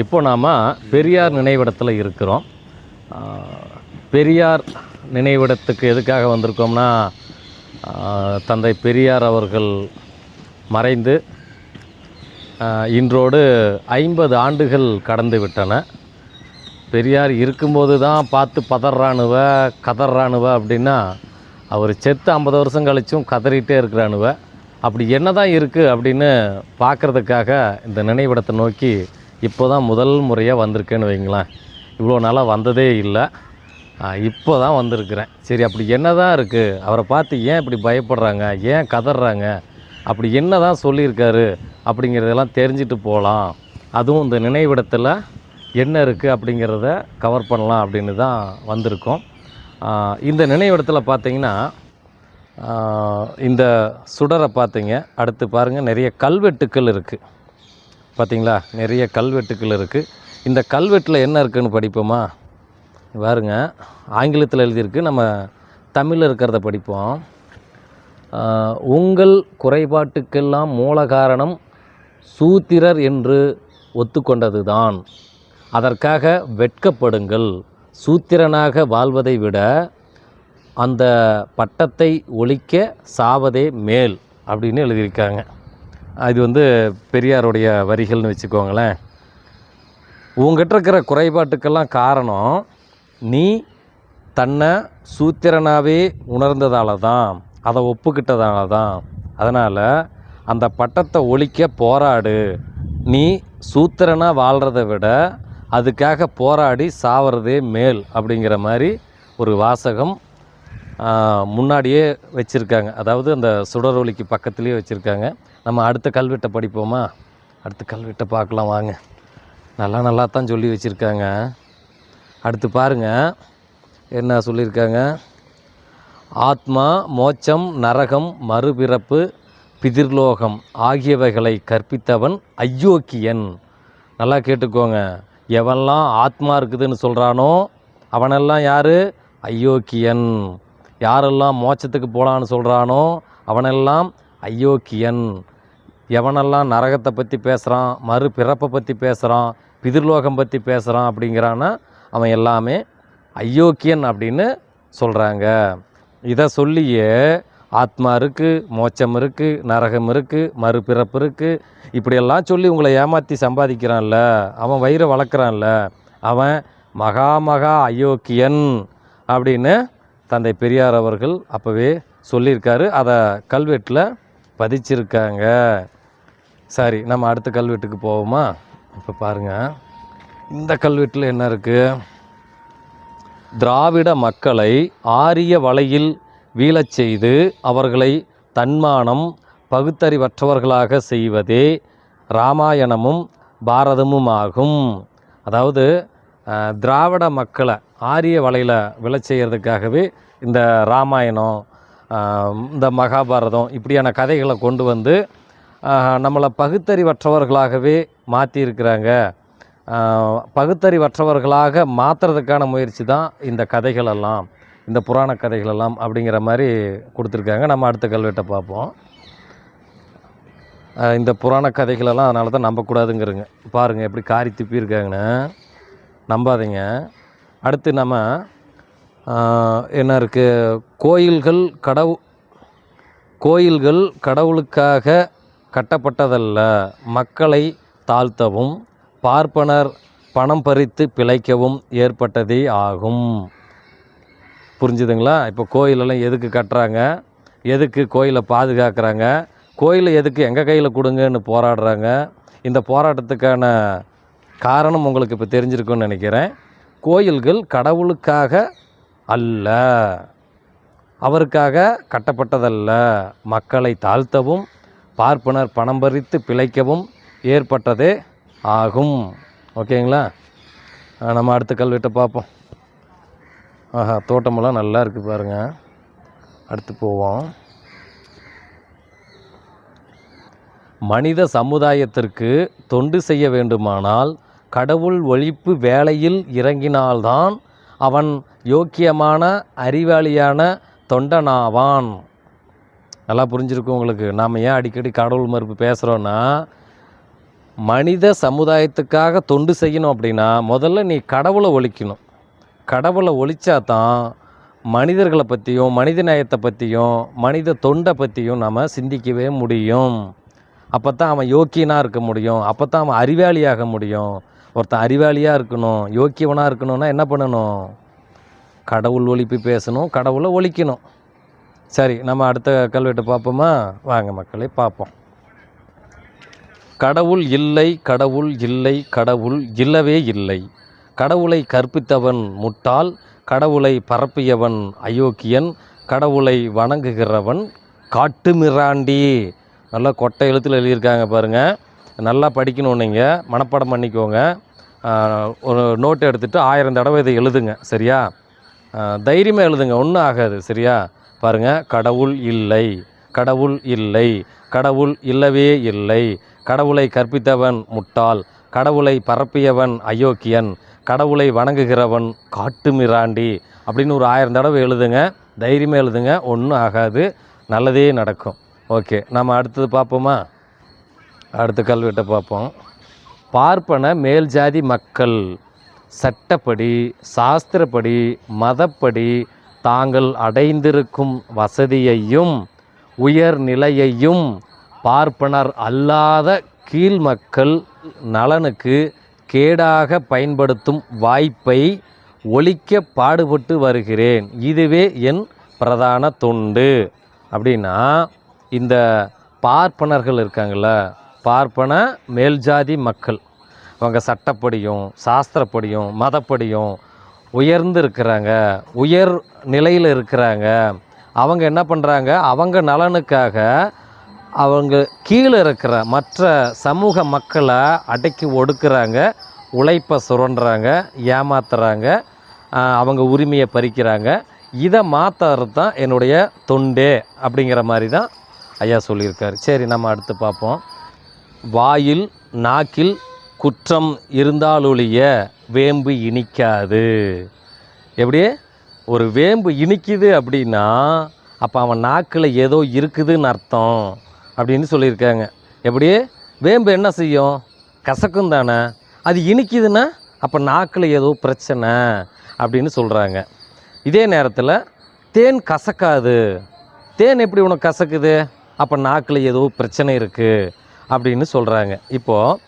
இப்போ நாம் பெரியார் நினைவிடத்தில் இருக்கிறோம். பெரியார் நினைவிடத்துக்கு எதுக்காக வந்திருக்கோம்னா தந்தை பெரியார் அவர்கள் மறைந்து இன்றோடு ஐம்பது ஆண்டுகள் கடந்து விட்டன. பெரியார் இருக்கும்போது தான் பார்த்து பதறானுவ கதறானுவ அப்படின்னா அவர் செத்து ஐம்பது வருஷம் கழிச்சும் கதறிட்டே இருக்கிறானுவ. அப்படி என்ன தான் இருக்குது அப்படின்னு பார்க்குறதுக்காக இந்த நினைவிடத்தை நோக்கி இப்போ தான் முதல் முறையாக வந்திருக்கேன்னு வைங்களேன் இவ்வளோ நாளாக வந்ததே இல்லை. இப்போ தான் வந்திருக்கிறேன். சரி அப்படி என்ன தான் இருக்குது அவரை பார்த்து ஏன் இப்படி பயப்படுறாங்க? ஏன் கதறாங்க? அப்படி என்ன தான் சொல்லியிருக்காரு? அப்படிங்கிறதெல்லாம் தெரிஞ்சுட்டு போகலாம் அதுவும் இந்த நினைவிடத்தில் என்ன இருக்குது அப்படிங்கிறத கவர் பண்ணலாம் அப்படின்னு தான் வந்திருக்கோம். இந்த நினைவிடத்தில் பார்த்தீங்கன்னா இந்த சுடரை பார்த்தீங்க. அடுத்து பாருங்கள் நிறைய கல்வெட்டுக்கள் இருக்குது பார்த்தீங்களா நிறைய கல்வெட்டுக்கள் இருக்குது இந்த கல்வெட்டில் என்ன இருக்குன்னு படிப்போமா? பாருங்க. ஆங்கிலத்தில் எழுதியிருக்கு. நம்ம தமிழில் இருக்கிறத படிப்போம். உங்கள் குறைபாட்டுக்கெல்லாம் மூல காரணம் சூத்திரர் என்று ஒத்துக்கொண்டது தான் அதற்காக வெட்கப்படுங்கள். சூத்திரனாக வாழ்வதை விட அந்த பட்டத்தை ஒழிக்க சாவதே மேல் அப்படின்னு எழுதியிருக்காங்க. இது வந்து பெரியாருடைய வரிகள்னு வச்சுக்கோங்களேன். உங்ககிட்ட இருக்கிற குறைபாட்டுக்கெல்லாம் காரணம் நீ தன்னை சூத்திரனாகவே உணர்ந்ததால தான் அதை ஒப்புக்கிட்டதால தான் அதனால் அந்த பட்டத்தை ஒழிக்க போராடு. நீ சூத்திரனாக வாழ்கிறத விட அதுக்காக போராடி சாவறதே மேல் அப்படிங்கிற மாதிரி ஒரு வாசகம் முன்னாடியே வச்சுருக்காங்க. அதாவது அந்த சுடரொலிக்கு பக்கத்துலேயே வச்சுருக்காங்க. நம்ம அடுத்த கல்வெட்டை படிப்போமா? அடுத்த கல்வெட்டை பார்க்கலாம் வாங்க. நல்லா நல்லா தான் சொல்லி வச்சுருக்காங்க. அடுத்து பாருங்க என்ன சொல்லியிருக்காங்க? ஆத்மா மோட்சம் நரகம் மறுபிறப்பு பிதிர்லோகம் ஆகியவைகளை கற்பித்தவன் அயோக்கியன். நல்லா கேட்டுக்கோங்க. எவன்லாம் ஆத்மா இருக்குதுன்னு சொல்கிறானோ அவனெல்லாம் யார்? அயோக்கியன். யாரெல்லாம் மோட்சத்துக்கு போகலான்னு சொல்கிறானோ அவனெல்லாம் அயோக்கியன். எவனெல்லாம் நரகத்தை பற்றி பேசுகிறான் மறு பிறப்பை பற்றி பேசுகிறான் பிதிர்லோகம் பற்றி பேசுகிறான் அப்படிங்கிறான்னா அவன் எல்லாமே அயோக்கியன் அப்படின்னு சொல்கிறாங்க இதை சொல்லியே ஆத்மா இருக்குது மோட்சம் இருக்குது நரகம் இருக்குது மறுபிறப்பு இருக்குது இப்படியெல்லாம் சொல்லி உங்களை ஏமாற்றி சம்பாதிக்கிறான்ல அவன் வயிறை வளர்க்குறான்ல அவன் மகா மகா அயோக்கியன் அப்படின்னு தந்தை பெரியார் அவர்கள் அப்போவே சொல்லியிருக்காரு. அதை கல்வெட்டில் பதிச்சிருக்காங்க. சரி நம்ம அடுத்த கல்வெட்டுக்கு போவோமா? இப்போ பாருங்கள் இந்த கல்வெட்டில் என்ன இருக்குது திராவிட மக்களை ஆரிய வலையில் வீழச் செய்து அவர்களை தன்மானம் பகுத்தறிவற்றவர்களாக செய்வதே ராமாயணமும் பாரதமும் ஆகும் அதாவது திராவிட மக்களை ஆரிய வலையில் விழச் செய்கிறதுக்காகவே இந்த ராமாயணம் இந்த மகாபாரதம் இப்படியான கதைகளை கொண்டு வந்து நம்மளை பகுத்தறிவற்றவர்களாகவே மாற்றியிருக்கிறாங்க. பகுத்தறிவற்றவர்களாக மாற்றுறதுக்கான முயற்சி தான் இந்த கதைகளெல்லாம் இந்த புராண கதைகளெல்லாம் அப்படிங்கிற மாதிரி கொடுத்துருக்காங்க. நம்ம அடுத்த கல்வெட்டை பார்ப்போம். இந்த புராண கதைகளெல்லாம் அதனால தான் நம்பக்கூடாதுங்கிறங்க. பாருங்கள் எப்படி காரி துப்பி இருக்காங்கன்னு நம்பாதீங்க. அடுத்து நம்ம என்ன இருக்குது கோயில்கள் கடவு கோயில்கள் கடவுளுக்காக கட்டப்பட்டதல்ல. மக்களை தாழ்த்தவும் பார்ப்பனர் பணம் பறித்து பிழைக்கவும் ஏற்பட்டதே ஆகும். புரிஞ்சுதுங்களா? இப்போ கோயிலெல்லாம் எதுக்கு கட்டுறாங்க? எதுக்கு கோயிலை பாதுகாக்கிறாங்க? கோயிலை எதுக்கு எங்கள் கையில் கொடுங்கன்னு போராடுறாங்க? இந்த போராட்டத்துக்கான காரணம் உங்களுக்கு இப்போ தெரிஞ்சிருக்குன்னு நினைக்கிறேன். கோயில்கள் கடவுளுக்காக அல்ல. அவருக்காக கட்டப்பட்டதல்ல. மக்களை தாழ்த்தவும் பார்ப்பனர் பணம் பறித்து பிழைக்கவும் ஏற்பட்டதே ஆகும். ஓகேங்களா? நம்ம அடுத்த கல்வெட்டை பார்ப்போம். ஆஹா தோட்டமெல்லாம் நல்லா இருக்குது பாருங்க. அடுத்து போவோம். மனித சமுதாயத்திற்கு தொண்டு செய்ய வேண்டுமானால் கடவுள் ஒழிப்பு வேலையில் இறங்கினால்தான் அவன் யோக்கியமான அறிவாளியான தொண்டனாவான். நல்லா புரிஞ்சிருக்கும் உங்களுக்கு. நாம் ஏன் அடிக்கடி கடவுள் மறுப்பு பேசுகிறோன்னா மனித சமுதாயத்துக்காக தொண்டு செய்யணும் அப்படின்னா முதல்ல நீ கடவுளை ஒழிக்கணும். கடவுளை ஒழிச்சா தான் மனிதர்களை பற்றியும் மனித நேயத்தை பற்றியும் மனித தொண்டை பற்றியும் நம்ம சிந்திக்கவே முடியும். அப்போ தான் அவன் யோக்கியனாக இருக்க முடியும். அப்போ தான் அவன் அறிவாளியாக முடியும். ஒருத்தன் அறிவாளியாக இருக்கணும் யோக்கியவனாக இருக்கணும்னா என்ன பண்ணணும்? கடவுள் ஒழிப்பு பேசணும் கடவுளை ஒழிக்கணும். சரி நம்ம அடுத்த கல்வெட்டு பார்ப்போமா? வாங்க மக்களை பார்ப்போம். கடவுள் இல்லை கடவுள் இல்லை கடவுள் இல்லவே இல்லை. கடவுளை கற்பித்தவன் முட்டாள் கடவுளை பரப்பியவன் அயோக்கியன் கடவுளை வணங்குகிறவன் காட்டுமிராண்டி. நல்லா கொட்டை எழுத்தில் எழுதியிருக்காங்க பாருங்கள் நல்லா படிக்கணும் நீங்கள் மனப்பாடம் பண்ணிக்கோங்க. ஒரு நோட்டு எடுத்துகிட்டு ஆயிரம் தடவை இதை எழுதுங்க சரியா? தைரியமாக எழுதுங்க ஒன்றும் ஆகாது சரியா? பாருங்கள் கடவுள் இல்லை கடவுள் இல்லை கடவுள் இல்லவே இல்லை கடவுளை கற்பித்தவன் முட்டாள் கடவுளை பரப்பியவன் அயோக்கியன் கடவுளை வணங்குகிறவன் காட்டுமிராண்டி அப்படின்னு ஒரு ஆயிரம் தடவை எழுதுங்க தைரியமாக எழுதுங்க ஒன்றும் ஆகாது நல்லதே நடக்கும். ஓகே நம்ம அடுத்தது பார்ப்போமா? அடுத்த கல்வெட்டை பார்ப்போம். பார்ப்பன மேல் ஜாதி மக்கள் சட்டப்படி சாஸ்திரப்படி மதப்படி தாங்கள் அடைந்திருக்கும் வசதியையும் உயர்நிலையையும் பார்ப்பனர் அல்லாத கீழ் மக்கள் நலனுக்கு கேடாக பயன்படுத்தும் வாய்ப்பை ஒழிக்க பாடுபட்டு வருகிறேன். இதுவே என் பிரதான தொண்டு. அப்படின்னா இந்த பார்ப்பனர்கள் இருக்காங்கள்ல பார்ப்பன மேல்ஜாதி மக்கள். அவங்க சட்டப்படியும் சாஸ்திரப்படியும் மதப்படியும் உயர்ந்து இருக்கிறாங்க உயர் நிலையில் இருக்கிறாங்க. அவங்க என்ன பண்ணுறாங்க அவங்க நலனுக்காக அவங்க கீழே இருக்கிற மற்ற சமூக மக்களை அடக்கி ஒடுக்குறாங்க உழைப்பை சுரண்டுறாங்க ஏமாத்துறாங்க அவங்க உரிமையை பறிக்கிறாங்க. இதை மாற்றுறது தான் என்னுடைய தொண்டே அப்படிங்கிற மாதிரி தான் ஐயா சொல்லியிருக்காரு. சரி நம்ம அடுத்து பார்ப்போம். வாயில் நாக்கில் குற்றம் இருந்தாலொழிய வேம்பு இனிக்காது. எப்படி? ஒரு வேம்பு இனிக்குது அப்படின்னா அப்போ அவன் நாக்கில் ஏதோ இருக்குதுன்னு அர்த்தம் அப்படின்னு சொல்லியிருக்காங்க. எப்படி? வேம்பு என்ன செய்யும்? கசக்கும் தானே. அது இனிக்குதுன்னா அப்போ நாக்கில் ஏதோ பிரச்சனை அப்படின்னு சொல்கிறாங்க இதே நேரத்தில் தேன் கசக்காது. தேன் எப்படி உனக்கு கசக்குது? அப்போ நாக்கில் ஏதோ பிரச்சனை இருக்குது அப்படின்னு சொல்கிறாங்க இப்போது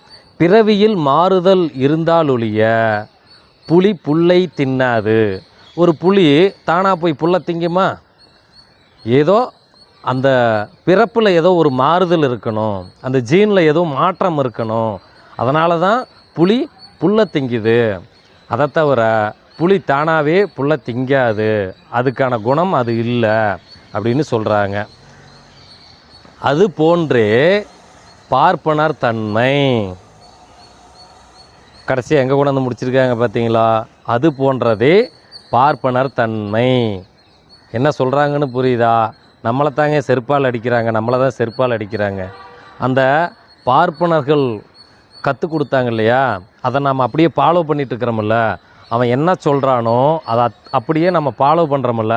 பிறவியில் மாறுதல் இருந்தாலொழிய புலி புல்லை தின்னாது. ஒரு புலி தானாக போய் புல்லை திங்குமா? ஏதோ அந்த பிறப்பில் ஏதோ ஒரு மாறுதல் இருக்கணும். அந்த ஜீனில் ஏதோ மாற்றம் இருக்கணும். அதனால தான் புலி புல்லை திங்குது. அதை தவிர புலி தானாகவே புல்லை திங்காது. அதுக்கான குணம் அது இல்லை அப்படின்னு சொல்கிறாங்க அது போன்றே பார்ப்பனர் தன்மை. கடைசியாக எங்கே கொண்டு வந்து முடிச்சிருக்காங்க பார்த்தீங்களா அது போன்றதே பார்ப்பனர் தன்மை. என்ன சொல்கிறாங்கன்னு புரியுதா? நம்மளை தாங்க செருப்பால் அடிக்கிறாங்க நம்மளை தான் செருப்பால் அடிக்கிறாங்க. அந்த பார்ப்பனர்கள் கற்றுக் கொடுத்தாங்க இல்லையா? அதை நம்ம அப்படியே ஃபாலோ பண்ணிகிட்ருக்கிறோமில்ல அவன் என்ன சொல்கிறானோ அதை அப்படியே நம்ம ஃபாலோ பண்ணுறோம்ல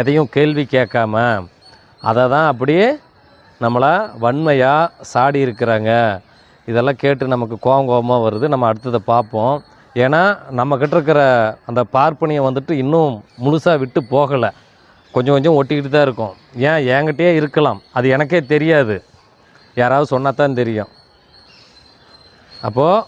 எதையும் கேள்வி கேட்காம அதை தான் அப்படியே நம்மளை வன்மையாக சாடி இருக்கிறாங்க இதெல்லாம் கேட்டு நமக்கு கோவம் கோபமாக வருது. நம்ம அடுத்ததை பார்ப்போம். ஏன்னா நம்மக்கிட்ட இருக்கிற அந்த பார்ப்பனியை வந்துட்டு இன்னும் முழுசாக விட்டு போகலை. கொஞ்சம் கொஞ்சம் ஒட்டிக்கிட்டு தான் இருக்கும். ஏன்? என்கிட்டயே இருக்கலாம். அது எனக்கே தெரியாது. யாராவது சொன்னால் தான் தெரியும். அப்போது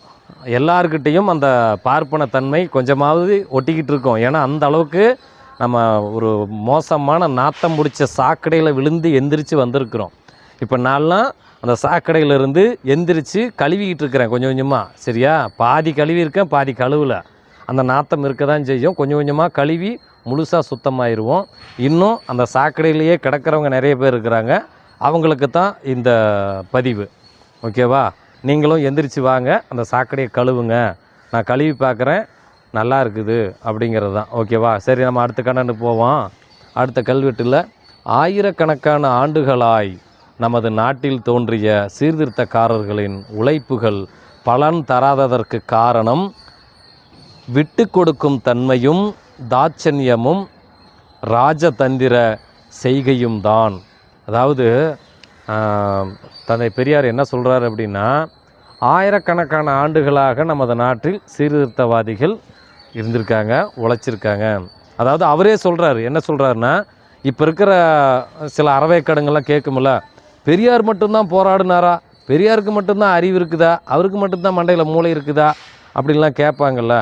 எல்லார்கிட்டேயும் அந்த பார்ப்பன தன்மை கொஞ்சமாவது ஒட்டிக்கிட்டு இருக்கோம். ஏன்னா அந்த அளவுக்கு நம்ம ஒரு மோசமான நாத்தம் பிடிச்ச சாக்கடையில் விழுந்து எந்திரிச்சு வந்திருக்கிறோம். இப்போ நான்லாம் அந்த சாக்கடையிலேருந்து எந்திரிச்சு கழுவிக்கிட்டு இருக்கிறேன் கொஞ்சம் கொஞ்சமாக சரியா? பாதி கழுவி இருக்கேன் பாதி கழுவல. அந்த நாத்தம் இருக்க தான் செய்யும். கொஞ்சம் கொஞ்சமாக கழுவி முழுசாக சுத்தமாயிருவோம். இன்னும் அந்த சாக்கடையிலேயே கிடக்கிறவங்க நிறைய பேர் இருக்கிறாங்க. அவங்களுக்கு தான் இந்த பதிவு. ஓகேவா? நீங்களும் எந்திரிச்சு வாங்க. அந்த சாக்கடையை கழுவுங்க. நான் கழுவி பார்க்குறேன். நல்லா இருக்குது அப்படிங்கிறது தான். ஓகேவா? சரி நம்ம அடுத்த கண்ணனு போவோம். அடுத்த கல்வெட்டில் ஆயிரக்கணக்கான ஆண்டுகளாய் நமது நாட்டில் தோன்றிய சீர்திருத்தக்காரர்களின் உழைப்புகள் பலன் தராததற்கு காரணம் விட்டு கொடுக்கும் தன்மையும் தாட்சண்யமும் ராஜதந்திர செய்கையும் தான். அதாவது தந்தை பெரியார் என்ன சொல்கிறார் அப்படின்னா ஆயிரக்கணக்கான ஆண்டுகளாக நமது நாட்டில் சீர்திருத்தவாதிகள் இருந்திருக்காங்க உழைச்சிருக்காங்க. அதாவது அவரே சொல்கிறாரு என்ன சொல்கிறாருன்னா இப்போ இருக்கிற சில அறவைக்கடங்கள்லாம் கேட்கும்ல பெரியார் மட்டும்தான் போராடினாரா? பெரியாருக்கு மட்டும்தான் அறிவு இருக்குதா? அவருக்கு மட்டும்தான் மண்டையில் மூளை இருக்குதா? அப்படின்லாம் கேட்பாங்கல்ல.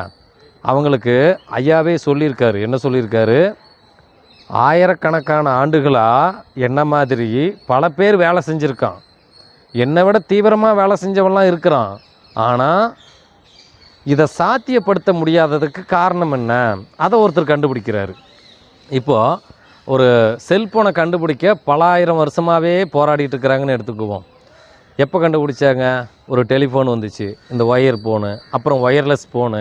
அவங்களுக்கு ஐயாவே சொல்லியிருக்காரு. என்ன சொல்லியிருக்காரு? ஆயிரக்கணக்கான ஆண்டுகளாக என்ன மாதிரி பல பேர் வேலை செஞ்சுருக்கான். என்னை விட தீவிரமாக வேலை செஞ்சவன்லாம் இருக்கிறான். ஆனால் இதை சாத்தியப்படுத்த முடியாததுக்கு காரணம் என்ன? அதை ஒருத்தர் கண்டுபிடிக்கிறாரு. இப்போது ஒரு செல்ஃபோனை கண்டுபிடிக்க பல ஆயிரம் வருஷமாகவே போராடிட்டு இருக்கிறாங்கன்னு எடுத்துக்குவோம். எப்போ கண்டுபிடிச்சாங்க? ஒரு டெலிஃபோன் வந்துச்சு. இந்த ஒயர் ஃபோனு அப்புறம் ஒயர்லெஸ் ஃபோனு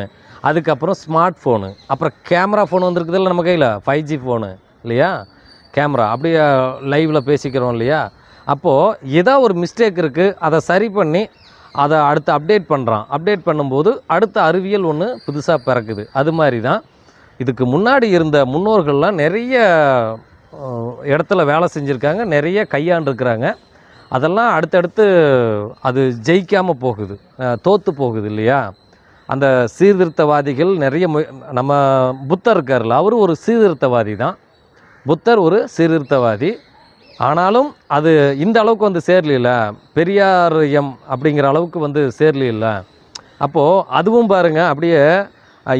அதுக்கப்புறம் ஸ்மார்ட் ஃபோனு அப்புறம் கேமரா ஃபோன் வந்துருக்குதுல்ல நம்ம கையில்? ஃபைவ் ஜி ஃபோனு இல்லையா? கேமரா அப்படியே லைவில் பேசிக்கிறோம் இல்லையா? அப்போது ஏதோ ஒரு மிஸ்டேக் இருக்குது அதை சரி பண்ணி அதை அடுத்து அப்டேட் பண்ணுறான் அப்டேட் பண்ணும்போது அடுத்த அறிவியல் ஒன்று புதுசாக பிறக்குது. அது மாதிரி தான் இதுக்கு முன்னாடி இருந்த முன்னோர்கள்லாம் நிறைய இடத்துல வேலை செஞ்சுருக்காங்க நிறைய கையாண்டுருக்கிறாங்க. அதெல்லாம் அடுத்தடுத்து அது ஜெயிக்காமல் போகுது தோற்று போகுது இல்லையா? அந்த சீர்திருத்தவாதிகள் நிறைய நம்ம புத்தர் இருக்கார்ல அவரும் ஒரு சீர்திருத்தவாதி தான். புத்தர் ஒரு சீர்திருத்தவாதி. ஆனாலும் அது இந்த அளவுக்கு வந்து சேரல பெரியார் எம் அப்படிங்கிற அளவுக்கு வந்து சேரல அப்போது அதுவும் பாருங்கள் அப்படியே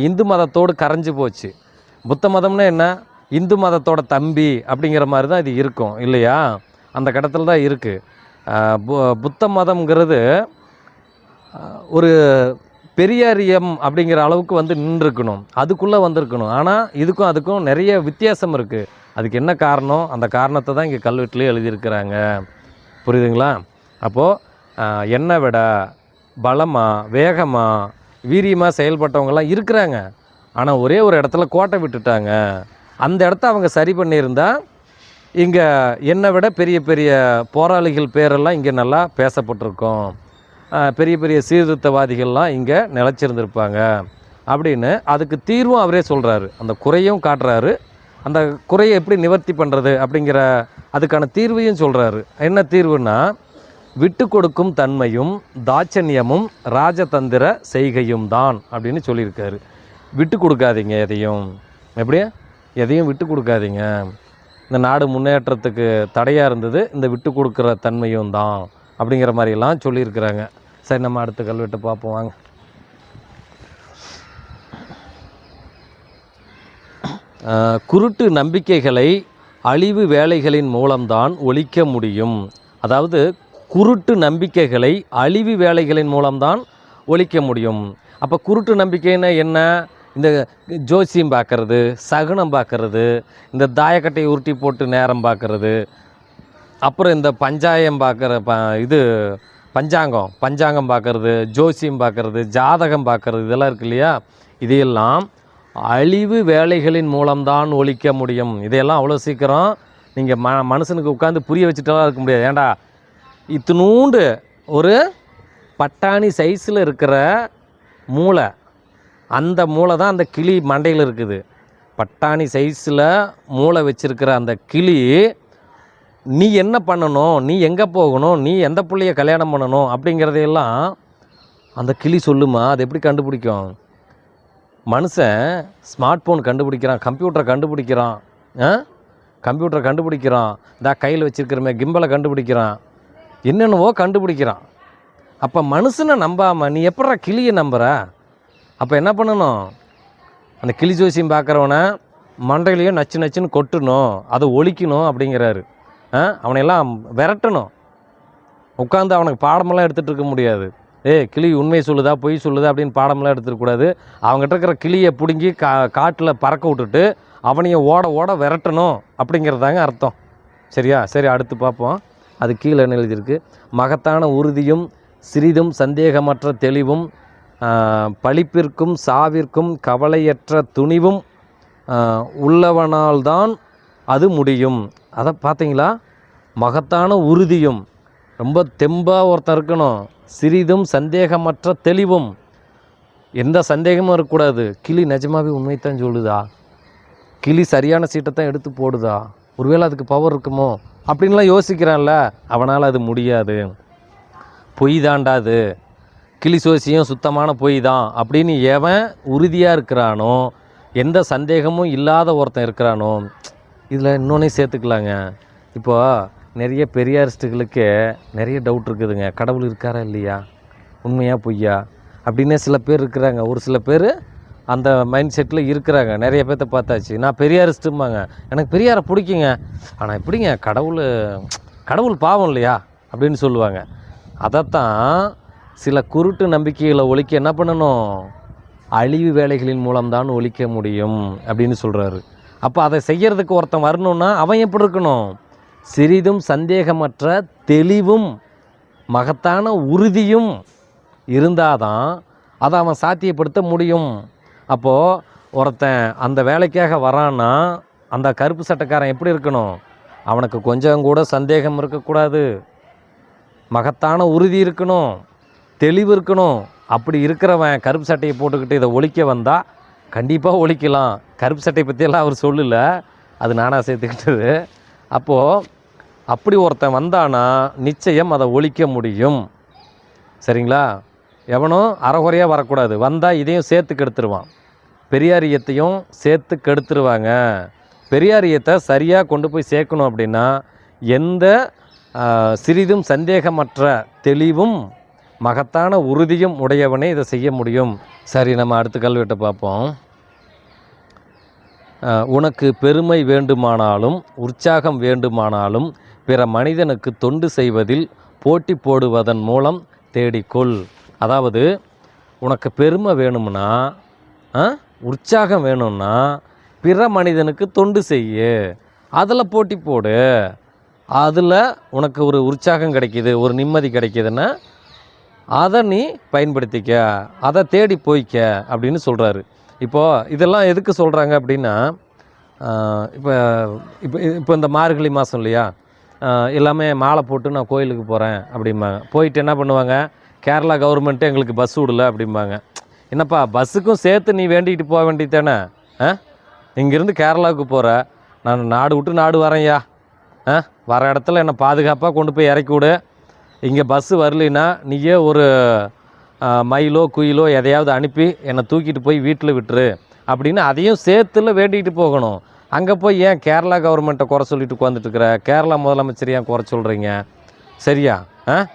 இந்து மதத்தோடு கரைஞ்சு போச்சு. புத்த மதம்னா என்ன? இந்து மதத்தோட தம்பி அப்படிங்கிற மாதிரி தான் இது இருக்கும் இல்லையா? அந்த கடத்தில் தான் இருக்குது புத்த மதம்ங்கிறது ஒரு பெரியாரியம் அப்படிங்கிற அளவுக்கு வந்து நின்றுருக்கணும். அதுக்குள்ளே வந்திருக்கணும். ஆனால் இதுக்கும் அதுக்கும் நிறைய வித்தியாசம் இருக்குது அதுக்கு என்ன காரணம்? அந்த காரணத்தை தான் இங்கே கல்வெட்டுலேயே எழுதியிருக்கிறாங்க. புரியுதுங்களா? அப்போது என்ன விட? பலமாக வேகமாக வீரியமாக செயல்பட்டவங்கலாம் இருக்கிறாங்க. ஆனால் ஒரே ஒரு இடத்துல கோட்டை விட்டுட்டாங்க. அந்த இடத்த அவங்க சரி பண்ணியிருந்தால் இங்கே என்னை விட பெரிய பெரிய போராளிகள் பேரெல்லாம் இங்கே நல்லா பேசப்பட்டிருக்கும். பெரிய பெரிய சீர்திருத்தவாதிகள்லாம் இங்கே நிலச்சிருந்திருப்பாங்க. அப்படின்னு அதுக்கு தீர்வும் அவரே சொல்கிறாரு அந்த குறையும் காட்டுறாரு. அந்த குறையை எப்படி நிவர்த்தி பண்ணுறது அப்படிங்கிற அதுக்கான தீர்வையும் சொல்கிறாரு என்ன தீர்வுன்னா விட்டு கொடுக்கும் தன்மையும் தாட்சண்யமும் ராஜதந்திர செய்கையும் தான் அப்படின்னு சொல்லியிருக்காரு. விட்டு கொடுக்காதீங்க எதையும். எப்படி எதையும் விட்டு கொடுக்காதீங்க. இந்த நாடு முன்னேற்றத்துக்கு தடையாக இருந்தது இந்த விட்டு கொடுக்குற தன்மையும் தான் அப்படிங்கிற மாதிரிலாம் சொல்லியிருக்கிறாங்க. சரி நம்ம அடுத்த கல்வெட்டு பார்ப்போம். வாங்க. குருட்டு நம்பிக்கைகளை அழிவு வேலைகளின் மூலம்தான் ஒழிக்க முடியும். அதாவது குருட்டு நம்பிக்கைகளை அழிவு வேலைகளின் மூலம்தான் ஒழிக்க முடியும். அப்போ குருட்டு நம்பிக்கைன்னா என்ன? இந்த ஜோசியம் பார்க்கறது சகுனம் பார்க்கறது இந்த தாயக்கட்டையை உருட்டி போட்டு நேரம் பார்க்கறது அப்புறம் இந்த பஞ்சாயம் பார்க்குற ப இது பஞ்சாங்கம் பஞ்சாங்கம் பார்க்கறது ஜோசியம் பார்க்கறது ஜாதகம் பார்க்கறது இதெல்லாம் இருக்கு இல்லையா? இதையெல்லாம் அழிவு வேலைகளின் மூலம்தான் ஒழிக்க முடியும். இதையெல்லாம் அவ்வளோ சீக்கிரம் நீங்கள் ம மனுஷனுக்கு உட்காந்து புரிய வச்சுட்டெல்லாம் இருக்க முடியாது. ஏண்டா இத்தினூண்டு ஒரு பட்டாணி சைஸில் இருக்கிற மூளை. அந்த மூளை தான் அந்த கிளி மண்டையில் இருக்குது. பட்டாணி சைஸில் மூளை வச்சுருக்கிற அந்த கிளி நீ என்ன பண்ணணும்? நீ எங்கே போகணும்? நீ எந்த பிள்ளைய கல்யாணம் பண்ணணும்? அப்படிங்கிறதையெல்லாம் அந்த கிளி சொல்லுமா? அது எப்படி கண்டுபிடிக்கும்? மனுஷன் ஸ்மார்ட் ஃபோன் கண்டுபிடிக்கிறான் கம்ப்யூட்டரை கண்டுபிடிக்கிறான் ஆ? கம்ப்யூட்டரை கண்டுபிடிக்கிறான். இந்த கையில் வச்சுருக்கிறமே கிம்பலை கண்டுபிடிக்கிறான். என்னென்னவோ கண்டுபிடிக்கிறான். அப்போ மனுஷனை நம்பாமல் நீ எப்படா கிளியை நம்புற? அப்போ என்ன பண்ணணும்? அந்த கிளி ஜோசியம் பார்க்குறவனை மண்டையிலையும் நச்சு நச்சுன்னு கொட்டணும். அதை ஒழிக்கணும் அப்படிங்கிறாரு. ஆ? அவனையெல்லாம் விரட்டணும். உட்காந்து அவனுக்கு பாடமெல்லாம் எடுத்துகிட்டு இருக்க முடியாது. ஏய் கிளி உண்மை சொல்லுதா பொய் சொல்லுதா அப்படின்னு பாடமெல்லாம் எடுத்துருக்கூடாது அவங்ககிட்ட இருக்கிற கிளியை பிடுங்கி கா காட்டில் பறக்க விட்டுட்டு அவனையும் ஓட ஓட விரட்டணும் அப்படிங்கிறதாங்க அர்த்தம். சரியா? சரி அடுத்து பார்ப்போம். அது கீழே என்ன எழுதியிருக்கு? மகத்தான உறுதியும் சிறிதும் சந்தேகமற்ற தெளிவும் பழிப்பிற்கும் சாவிற்கும் கவலையற்ற துணிவும் உள்ளவனால்தான் அது முடியும். அதை பார்த்தீங்களா மகத்தான உறுதியும் ரொம்ப தெம்பாக ஒருத்தன் இருக்கணும். சிறிதும் சந்தேகமற்ற தெளிவும். எந்த சந்தேகமும் இருக்கக்கூடாது கிளி நிஜமாவே உண்மைத்தான் சொல்லுதா? கிளி சரியான சீட்டை தான் எடுத்து போடுதா? ஒருவேளை அதுக்கு பவர் இருக்குமோ? அப்படின்லாம் யோசிக்கிறான்ல. அவனால் அது முடியாது. பொய் தாண்டா அது. கிளி சோசியம் சுத்தமான பொய் தான். அப்படின்னு எவன் உறுதியாக இருக்கிறானோ எந்த சந்தேகமும் இல்லாத ஒருத்தன் இருக்கிறானோ இதில் இன்னொன்னே சேர்த்துக்கலாங்க. இப்போ நிறைய பெரியாரிஸ்ட்டுகளுக்கு நிறைய டவுட் இருக்குதுங்க. கடவுள் இருக்காரா இல்லையா? உண்மையா பொய்யா? அப்படின்னு சில பேர் இருக்கிறாங்க. ஒரு சில பேர் அந்த மைண்ட் செட்டில் இருக்கிறாங்க. நிறைய பேர்த்த பார்த்தாச்சு. நான் பெரியாரிஸ்ட்டும்பாங்க. எனக்கு பெரியாரை பிடிக்குங்க. ஆனால் எப்படிங்க? கடவுள் கடவுள் பாவம் இல்லையா? அப்படின்னு சொல்லுவாங்க. அதைத்தான் சில குருட்டு நம்பிக்கைகளை ஒழிக்க என்ன பண்ணணும்? அழிவு வேலைகளின் மூலம்தான் ஒழிக்க முடியும் அப்படின்னு சொல்கிறாரு அப்போ அதை செய்கிறதுக்கு ஒருத்தன் வரணும்னா அவன் எப்படி இருக்கணும்? சிறிதும் சந்தேகமற்ற தெளிவும் மகத்தான உறுதியும் இருந்தாதான் அதை அவன் சாத்தியப்படுத்த முடியும். அப்போது ஒருத்தன் அந்த வேலைக்காக வரான்னா அந்த கருப்பு சட்டைக்காரன் எப்படி இருக்கணும்? அவனுக்கு கொஞ்சம் கூட சந்தேகம் இருக்கக்கூடாது. மகத்தான உறுதி இருக்கணும். தெளிவு இருக்கணும். அப்படி இருக்கிறவன் கருப்பு சட்டையை போட்டுக்கிட்டு இதை ஒழிக்க வந்தால் கண்டிப்பாக ஒழிக்கலாம். கருப்பு சட்டையை பற்றியெல்லாம் அவர் சொல்லலை. அது நானாக சேர்த்துக்கிட்டது. அப்போது அப்படி ஒருத்தன் வந்தானா நிச்சயம் அதை ஒழிக்க முடியும். சரிங்களா? எவனும் அறகுறையாக வரக்கூடாது. வந்தால் இதையும் சேர்த்து கெடுத்துருவான். பெரியாரியத்தையும் சேர்த்து கெடுத்துருவாங்க. பெரியாரியத்தை சரியாக கொண்டு போய் சேர்க்கணும் அப்படின்னா எந்த சிறிதும் சந்தேகமற்ற தெளிவும் மகத்தான உறுதியும் உடையவனே இதை செய்ய முடியும். சரி நம்ம அடுத்த கல்வெட்டை பார்ப்போம். உனக்கு பெருமை வேண்டுமானாலும் உற்சாகம் வேண்டுமானாலும் பிற மனிதனுக்கு தொண்டு செய்வதில் போட்டி போடுவதன் மூலம் தேடிக்கொள். அதாவது உனக்கு பெருமை வேணும்னா ஆ, உற்சாகம் வேணும்னா பிற மனிதனுக்கு தொண்டு செய்ய. அதில் போட்டி போடு. அதில் உனக்கு ஒரு உற்சாகம் கிடைக்கிது ஒரு நிம்மதி கிடைக்கிதுன்னா அதை நீ பயன்படுத்திக்க. அதை தேடி போய்க்க அப்படின்னு சொல்கிறாரு இப்போது இதெல்லாம் எதுக்கு சொல்கிறாங்க அப்படின்னா இப்போ இப்போ இப்போ இந்த மார்கழி மாதம் இல்லையா? எல்லாமே மாலை போட்டு நான் கோயிலுக்கு போகிறேன் அப்படிம்பாங்க. போயிட்டு என்ன பண்ணுவாங்க? கேரளா கவர்மெண்ட்டு எங்களுக்கு பஸ் விடல அப்படிம்பாங்க. என்னப்பா பஸ்ஸுக்கும் சேர்த்து நீ வேண்டிக்கிட்டு போக வேண்டியது தானே? ஆ? இங்கேருந்து கேரளாவுக்கு போகிற நான் நாடு விட்டு நாடு வரேன்யா. ஆ? வர இடத்துல என்னை பாதுகாப்பாக கொண்டு போய் இறக்கி விடு. இங்கே பஸ்ஸு வரலைன்னா நீயே ஒரு மயிலோ குயிலோ எதையாவது அனுப்பி என்னை தூக்கிட்டு போய் வீட்டில் விட்டுரு. அப்படின்னு அதையும் சேர்த்துல வேண்டிகிட்டு போகணும். அங்கே போய் ஏன் கேரளா கவர்மெண்ட்டை குறை சொல்லிட்டு உட்காந்துட்டுருக்குற கேரளா முதலமைச்சர் ஏன் குறை சொல்கிறீங்க சரியா? ஆ?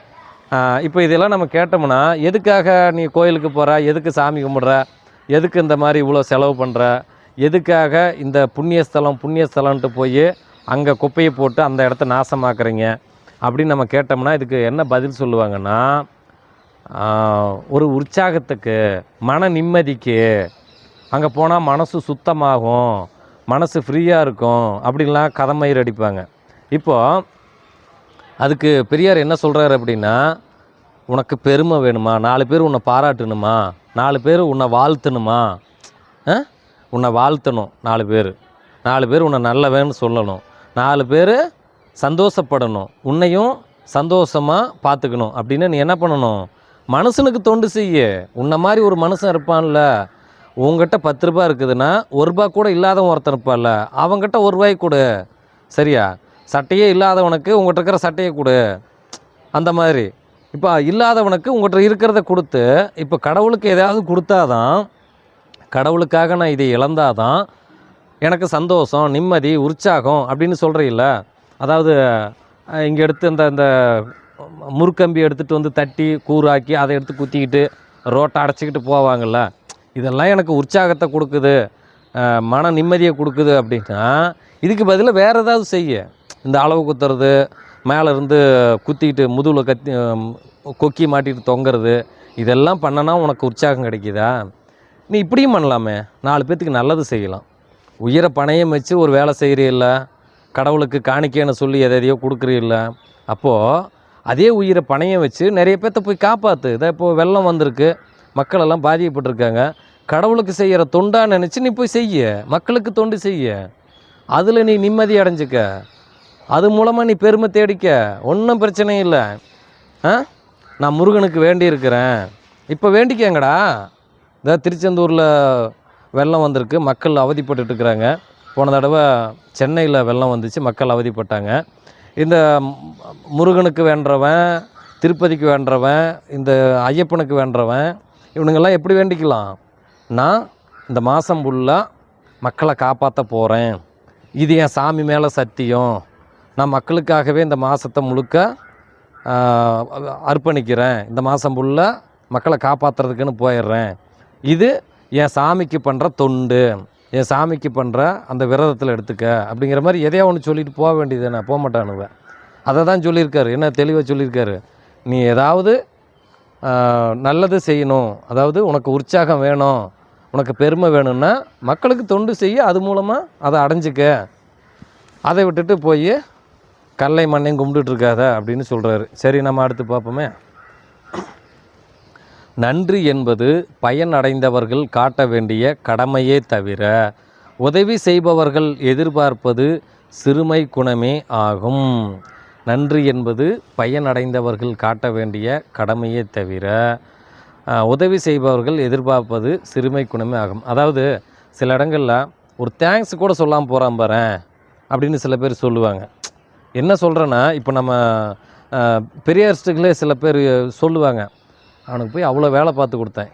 இப்போ இதெல்லாம் நம்ம கேட்டோம்னா எதுக்காக நீ கோயிலுக்கு போகிற எதுக்கு சாமி கும்பிட்ற? எதுக்கு இந்த மாதிரி இவ்வளோ செலவு பண்ணுற எதுக்காக இந்த புண்ணியஸ்தலம் புண்ணியஸ்தலம்ன்ட்டு போய் அங்கே குப்பையை போட்டு அந்த இடத்த நாசமாக்குறீங்க? அப்படின்னு நம்ம கேட்டோம்னா இதுக்கு என்ன பதில் சொல்லுவாங்கன்னா ஒரு உற்சாகத்துக்கு மன நிம்மதிக்கு அங்கே போனால் மனசு சுத்தமாகும் மனசு ஃப்ரீயாக இருக்கும் அப்படின்லாம் கதமயிர் அடிப்பாங்க. இப்போது அதுக்கு பெரியார் என்ன சொல்கிறாரு அப்படின்னா உனக்கு பெருமை வேணுமா? நாலு பேர் உன்னை பாராட்டணுமா? நாலு பேர் உன்னை வாழ்த்தணுமா? உன்னை வாழ்த்தணும் நாலு பேர். நாலு பேர் உன்னை நல்லவன்னு சொல்லணும். நாலு பேர் சந்தோஷப்படணும். உன்னையும் சந்தோஷமாக பார்த்துக்கணும். அப்படின்னு நீ என்ன பண்ணணும்? மனுஷனுக்கு தொண்டு செய்ய. உன்னை மாதிரி ஒரு மனுஷன் இருப்பான்ல. உங்ககிட்ட பத்து ரூபா இருக்குதுன்னா ஒரு ரூபா கூட இல்லாதவன் ஒருத்தன் இருப்பான்ல. அவங்ககிட்ட ஒரு ரூபாய் கொடு. சரியா? சட்டையே இல்லாதவனுக்கு உங்கள்கிட்ட இருக்கிற சட்டையை கொடு. அந்த மாதிரி. இப்போ இல்லாதவனுக்கு உங்கள்கிட்ட இருக்கிறத கொடுத்து இப்போ கடவுளுக்கு எதாவது கொடுத்தாதான் கடவுளுக்காக நான் இதை இழந்தாதான் எனக்கு சந்தோஷம் நிம்மதி உற்சாகம் அப்படின்னு சொல்கிறீல்ல அதாவது இங்கே எடுத்து அந்த இந்த முறுக்கம்பி எடுத்துகிட்டு வந்து தட்டி கூறாக்கி அதை எடுத்து குத்திக்கிட்டு ரோட்டை அடைச்சிக்கிட்டு போவாங்கள்ல இதெல்லாம் எனக்கு உற்சாகத்தை கொடுக்குது. மன நிம்மதியை கொடுக்குது அப்படின்னா இதுக்கு பதிலாக வேறு ஏதாவது செய்ய. இந்த அளவு குத்துறது மேலேருந்து குத்திக்கிட்டு முதுகில் கத்தி கொக்கி மாட்டிட்டு தொங்குறது இதெல்லாம் பண்ணனா உனக்கு உற்சாகம் கிடைக்குதா? நீ இப்படியும் பண்ணலாமே. நாலு பேர்த்துக்கு நல்லது செய்யலாம். உயிரை பணையம் வச்சு ஒரு வேலை செய்கிறீல்ல கடவுளுக்கு காணிக்கைன்னு சொல்லி எதை எதையோ கொடுக்குறீல்ல அப்போது அதே உயிரை பணையம் வச்சு நிறைய பேர்த்த போய் காப்பாற்று இதை இப்போது வெள்ளம் வந்திருக்கு மக்கள் எல்லாம் பாதிக்கப்பட்டிருக்காங்க. கடவுளுக்கு செய்கிற தொண்டாக நினச்சி நீ போய் செய்ய மக்களுக்கு தொண்டு செய்ய. அதில் நீ நிம்மதி அடைஞ்சிக்க. அது மூலமாக நீ பெருமை தேடிக்க. ஒன்றும் பிரச்சனை இல்லை. ஆ? நான் முருகனுக்கு வேண்டியிருக்கிறேன். இப்போ வேண்டிக்கங்கடா. இந்த திருச்செந்தூரில் வெள்ளம் வந்திருக்கு. மக்கள் அவதிப்பட்டுருக்குறாங்க போன தடவை சென்னையில் வெள்ளம் வந்துச்சு. மக்கள் அவதிப்பட்டாங்க. இந்த முருகனுக்கு வேண்டவன் திருப்பதிக்கு வேண்டுறவன் இந்த ஐயப்பனுக்கு வேண்டுறவன் இவனுங்கெல்லாம் எப்படி வேண்டிக்கலாம்? நான் இந்த மாதம் ஃபுல்லாக மக்களை காப்பாற்ற போகிறேன் இது என் சாமி மேலே சத்தியம். நான் மக்களுக்காகவே இந்த மாதத்தை முழுக்க அர்ப்பணிக்கிறேன். இந்த மாதம் ஃபுல்லாக மக்களை காப்பாற்றுறதுக்குன்னு போயிடுறேன். இது என் சாமிக்கு பண்ணுற தொண்டு. என் சாமிக்கு பண்ணுற அந்த விரதத்தில் எடுத்துக்க அப்படிங்கிற மாதிரி எதையா ஒன்று சொல்லிட்டு போக வேண்டியது நான் போக மாட்டானுவேன் அதை தான் சொல்லியிருக்காரு. என்ன தெளிவாக சொல்லியிருக்காரு. நீ ஏதாவது நல்லது செய்யணும். அதாவது உனக்கு உற்சாகம் வேணும். உனக்கு பெருமை வேணும்னா மக்களுக்கு தொண்டு செய்ய அது மூலமாக அதை அடைஞ்சிக்க. அதை விட்டுட்டு போய் கல்லை மண்ணையும் கும்பிட்டுட்ருக்காத அப்படின்னு சொல்கிறாரு சரி நம்ம அடுத்து பார்ப்போமே. நன்றி என்பது பயன் அடைந்தவர்கள் காட்ட வேண்டிய கடமையே தவிர உதவி செய்பவர்கள் எதிர்பார்ப்பது சிறுமை குணமே ஆகும். நன்றி என்பது பயன் அடைந்தவர்கள் காட்ட வேண்டிய கடமையே தவிர உதவி செய்பவர்கள் எதிர்பார்ப்பது சிறுமை குணமே ஆகும். அதாவது சில இடங்களில் ஒரு தேங்க்ஸ் கூட சொல்லாமல் போகிறான் பாரு அப்படின்னு சில பேர் சொல்லுவாங்க. என்ன சொல்கிறேன்னா இப்போ நம்ம ஆஹ், பெரியாரிஸ்ட்டுகளே சில பேர் சொல்லுவாங்க அவனுக்கு போய் அவ்வளோ வேலை பார்த்து கொடுத்தேன்.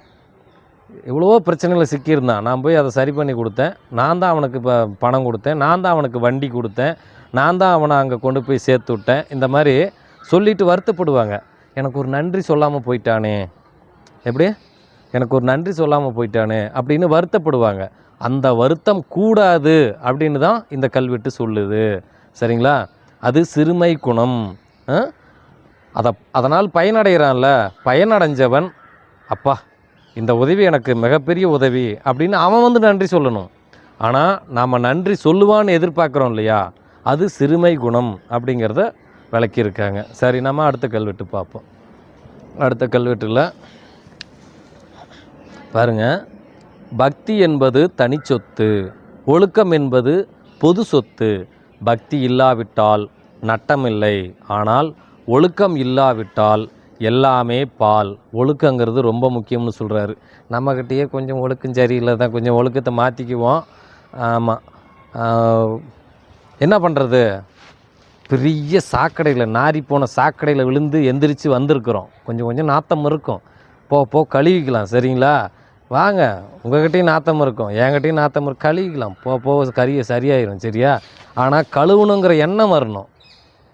எவ்வளவோ பிரச்சனைகளை சிக்கியிருந்தான். நான் போய் அதை சரி பண்ணி கொடுத்தேன். நான் தான் அவனுக்கு இப்போ பணம் கொடுத்தேன். நான் தான் அவனுக்கு வண்டி கொடுத்தேன். நான் தான் அவனை அங்கே கொண்டு போய் சேர்த்து விட்டேன். இந்த மாதிரி சொல்லிட்டு வருத்தப்படுவாங்க. எனக்கு ஒரு நன்றி சொல்லாமல் போயிட்டானே. எப்படி? எனக்கு ஒரு நன்றி சொல்லாமல் போயிட்டானே. அப்படின்னு வருத்தப்படுவாங்க. அந்த வருத்தம் கூடாது அப்படின்னு தான் இந்த கல்வெட்டு சொல்லுது. சரிங்களா? அது சிறுமை குணம். அதை அதனால் பயனடைகிறான்ல. பயனடைஞ்சவன் அப்பா இந்த உதவி எனக்கு மிகப்பெரிய உதவி அப்படின்னு அவன் வந்து நன்றி சொல்லணும். ஆனால் நாம் நன்றி சொல்லுவான்னு எதிர்பார்க்குறோம் இல்லையா? அது சிறுமை குணம் அப்படிங்கிறத விளக்கியிருக்காங்க. சரி நம்ம அடுத்த கல்வெட்டு பார்ப்போம். அடுத்த கல்வெட்டில் பாருங்க. பக்தி என்பது தனிச்சொத்து ஒழுக்கம் என்பது பொது சொத்து பக்தி இல்லாவிட்டால் நட்டமில்லை. ஆனால் ஒழுக்கம் இல்லாவிட்டால் எல்லாமே பால். ஒழுக்கங்கிறது ரொம்ப முக்கியம்னு சொல்கிறாரு நம்மக்கிட்டேயே கொஞ்சம் ஒழுக்கம் சரியில்லை தான் கொஞ்சம் ஒழுக்கத்தை மாற்றிக்குவோம் ஆமாம் என்ன பண்ணுறது பெரிய சாக்கடையில் நாரி போன சாக்கடையில் விழுந்து எந்திரிச்சு வந்திருக்கிறோம். கொஞ்சம் கொஞ்சம் நாத்தம் இருக்கும். போ போ கழுவிக்கலாம் சரிங்களா? வாங்க. உங்கள்கிட்டையும் நாத்தம் இருக்கும். என்கிட்டையும் நாத்தம் இருக்கும் கழுவிக்கலாம். போக போக கறியை சரியாயிரும் சரியா? ஆனால் கழுவணுங்கிற எண்ணம் வரணும்.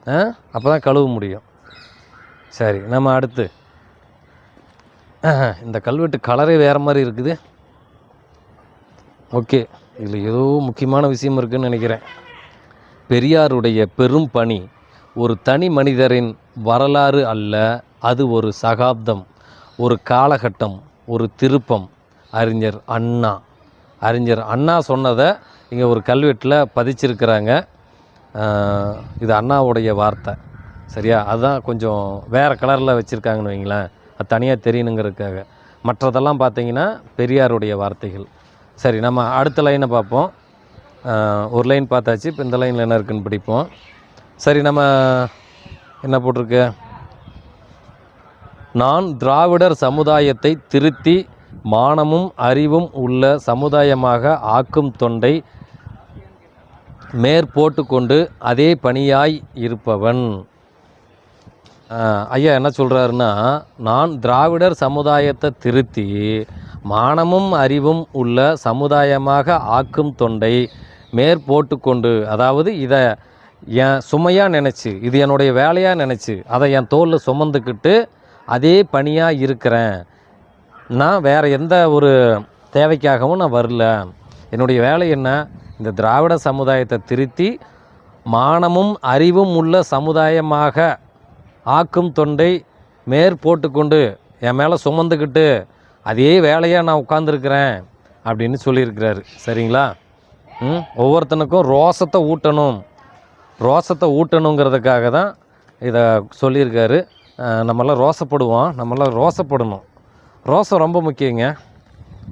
ஆ? அப்போ தான் கழுவ முடியும். சரி நம்ம அடுத்து. இந்த கல்வெட்டு கலரே வேறு மாதிரி இருக்குது. ஓகே. இதில் ஏதோ முக்கியமான விஷயம் இருக்குதுன்னு நினைக்கிறேன். பெரியாருடைய பெரும் பணி ஒரு தனி மனிதரின் வரலாறு அல்ல அது ஒரு சகாப்தம் ஒரு காலகட்டம் ஒரு திருப்பம். அறிஞர் அண்ணா. அறிஞர் அண்ணா சொன்னதை இங்கே ஒரு கல்வெட்டில் பதிச்சிருக்கிறாங்க. இது அண்ணாவுடைய வார்த்தை. சரியா? அதுதான் கொஞ்சம் வேறு கலரில் வச்சுருக்காங்கன்னு வைங்களேன். அது தனியாக தெரியணுங்கிறதுக்காக. மற்றதெல்லாம் பார்த்தீங்கன்னா பெரியாருடைய வார்த்தைகள். சரி நம்ம அடுத்த லைனை பார்ப்போம். ஒரு லைன் பார்த்தாச்சு இப்போ இந்த லைனில் என்ன இருக்குன்னு படிப்போம். சரி நம்ம என்ன போட்டிருக்கு? நான் திராவிடர் சமுதாயத்தை திருத்தி மானமும் அறிவும் உள்ள சமுதாயமாக ஆக்கும் தொண்டை மேற்போட்டு கொண்டு அதே பணியாய் இருப்பவன். ஐயா என்ன சொல்கிறாருன்னா நான் திராவிடர் சமுதாயத்தை திருத்தி மானமும் அறிவும் உள்ள சமுதாயமாக ஆக்கும் தொண்டை மேற்போட்டு கொண்டு அதாவது இதை என் சுமையாக நினச்சி இது என்னுடைய வேலையாக நினச்சி அதை என் தோளில் சுமந்துக்கிட்டு அதே பணியாக இருக்கிறேன். நான் வேறு எந்த ஒரு தேவைக்காகவும் நான் வரல. என்னுடைய வேலை என்ன? இந்த திராவிட சமுதாயத்தை திருத்தி மானமும் அறிவும் உள்ள சமுதாயமாக ஆக்கும் தொண்டை மேற் போட்டுக்கொண்டு என் மேலே சுமந்துக்கிட்டு அதே வேலையாக நான் உட்காந்துருக்கிறேன் அப்படின்னு சொல்லியிருக்கிறாரு. சரிங்களா? ம்? ஒவ்வொருத்தனுக்கும் ரோசத்தை ஊட்டணும். ரோசத்தை ஊட்டணுங்கிறதுக்காக தான் இதை சொல்லியிருக்காரு. நம்மளாம் நம்மெல்லாம் ரோசப்படுவோம் நம்மெல்லாம் ரோசப்படணும் ரோசம் ரொம்ப முக்கியங்க.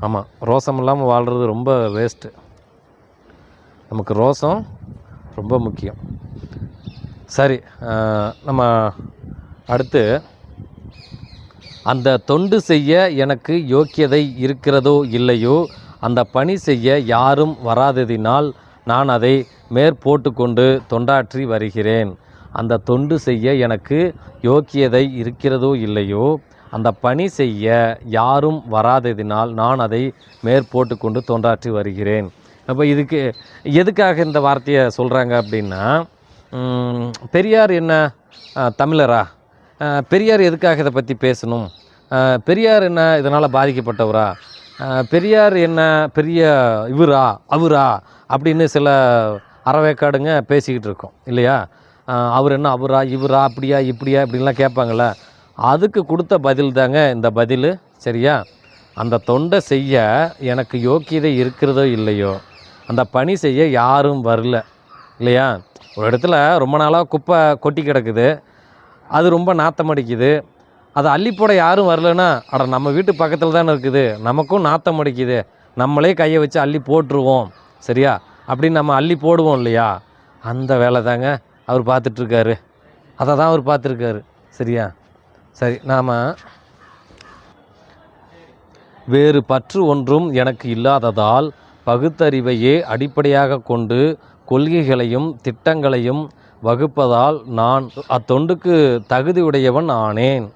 ஆமாம் ரோசம் இல்லாமல் வாழ்கிறது ரொம்ப வேஸ்ட்டு நமக்கு ரோசம் ரொம்ப முக்கியம். சரி நம்ம அடுத்து அந்த தொண்டு செய்ய எனக்கு யோக்கியதை இருக்கிறதோ இல்லையோ அந்த பணி செய்ய யாரும் வராததினால் நான் அதை மேற்போட்டு கொண்டு தொண்டாற்றி வருகிறேன். அந்த தொண்டு செய்ய எனக்கு யோக்கியதை இருக்கிறதோ இல்லையோ அந்த பணி செய்ய யாரும் வராததினால் நான் அதை மேற்போட்டு கொண்டு தொண்டாற்றி வருகிறேன். அப்போ இதுக்கு எதுக்காக இந்த வார்த்தையை சொல்கிறாங்க அப்படின்னா பெரியார் என்ன தமிழரா? பெரியார் எதுக்காக இதை பற்றி பேசணும்? பெரியார் என்ன இதனால் பாதிக்கப்பட்டவரா? பெரியார் என்ன பெரிய இவரா அவரா? அப்படின்னு சில அறவேக்காடுங்க பேசிக்கிட்டு இருக்கோம் இல்லையா? அவர் என்ன அவரா இவரா அப்படியா இப்படியா இப்படின்லாம் கேட்பாங்கள்ல அதுக்கு கொடுத்த பதில் தாங்க இந்த பதில் சரியா? அந்த தொண்டை செய்ய எனக்கு யோக்கியதை இருக்கிறதோ இல்லையோ அந்த பணி செய்ய யாரும் வரல இல்லையா? ஒரு இடத்துல ரொம்ப நாளாக குப்பை கொட்டி கிடக்குது அது ரொம்ப நாத்தம் அடிக்குது அதை அள்ளி போட யாரும் வரலன்னா அட நம்ம வீட்டு பக்கத்தில் தானே இருக்குது நமக்கும் நாத்தம் அடிக்குது நம்மளே கையை வச்சு அள்ளி போட்டுருவோம் சரியா? அப்படின்னு நம்ம அள்ளி போடுவோம் இல்லையா? அந்த வேலை தாங்க அவர் பார்த்துட்ருக்காரு அதை தான் அவர் பார்த்துருக்காரு சரியா? சரி நாம் வேறு பற்று ஒன்றும் எனக்கு இல்லாததால் பகுத்தறிவையே அடிப்படையாக கொண்டு கொள்கைகளையும் திட்டங்களையும் வகுப்பதால் நான் அத்தொண்டுக்கு தகுதியுடையவன் ஆனேன்.